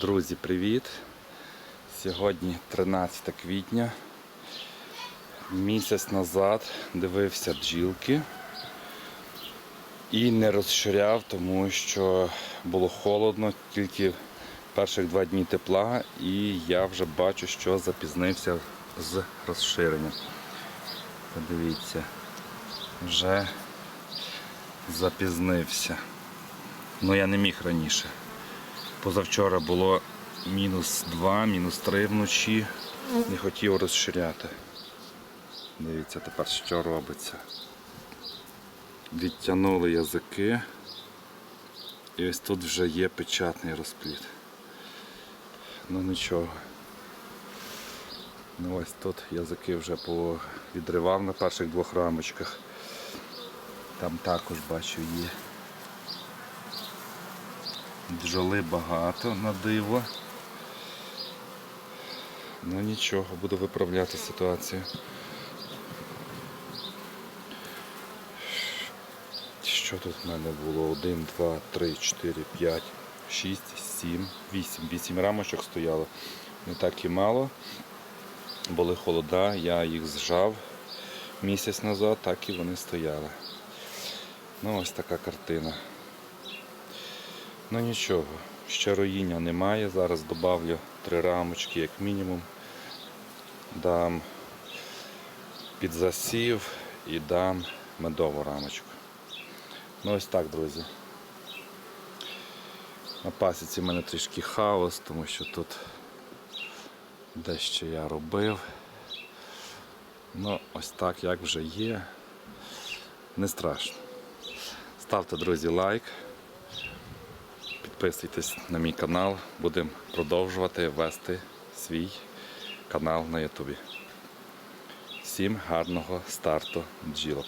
Друзі, привіт! Сьогодні 13 квітня. Місяць назад дивився бджілки і не розширяв, тому що було холодно, тільки перших два дні тепла, і я вже бачу, що запізнився з розширенням. Подивіться, вже запізнився. Ну я не міг раніше. Позавчора було мінус 2, мінус 3 вночі. Не хотів розширяти. Дивіться тепер, що робиться. Відтягнули язики. І ось тут вже є печатний розпліт. Ну нічого. Ну ось тут язики вже відривав на перших двох рамочках. Там також бачу є. Бджоли багато на диво. Ну нічого, буду виправляти ситуацію. Що тут в мене було? 1, 2, 3, 4, 5, 6, 7, 8. 8 рамочок стояло. Не так і мало. Були холода, я їх зжав місяць назад, так і вони стояли. Ну ось така картина. Ну нічого, ще роїння немає. Зараз додавлю три рамочки як мінімум. Дам під засів і дам медову рамочку. Ну ось так, друзі. На пасіці в мене трішки хаос, тому що тут дещо я робив. Ну, ось так як вже є. Не страшно. Ставте, друзі, лайк. Підписуйтесь на мій канал, будемо продовжувати вести свій канал на Ютубі. Всім гарного старту бджілок.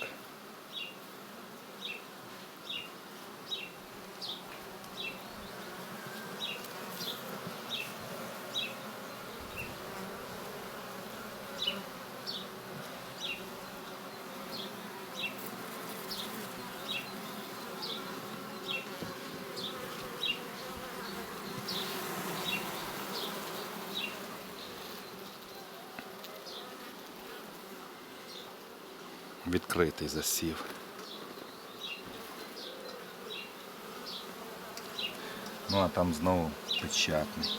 Відкритий засів. Ну а там знову печатний.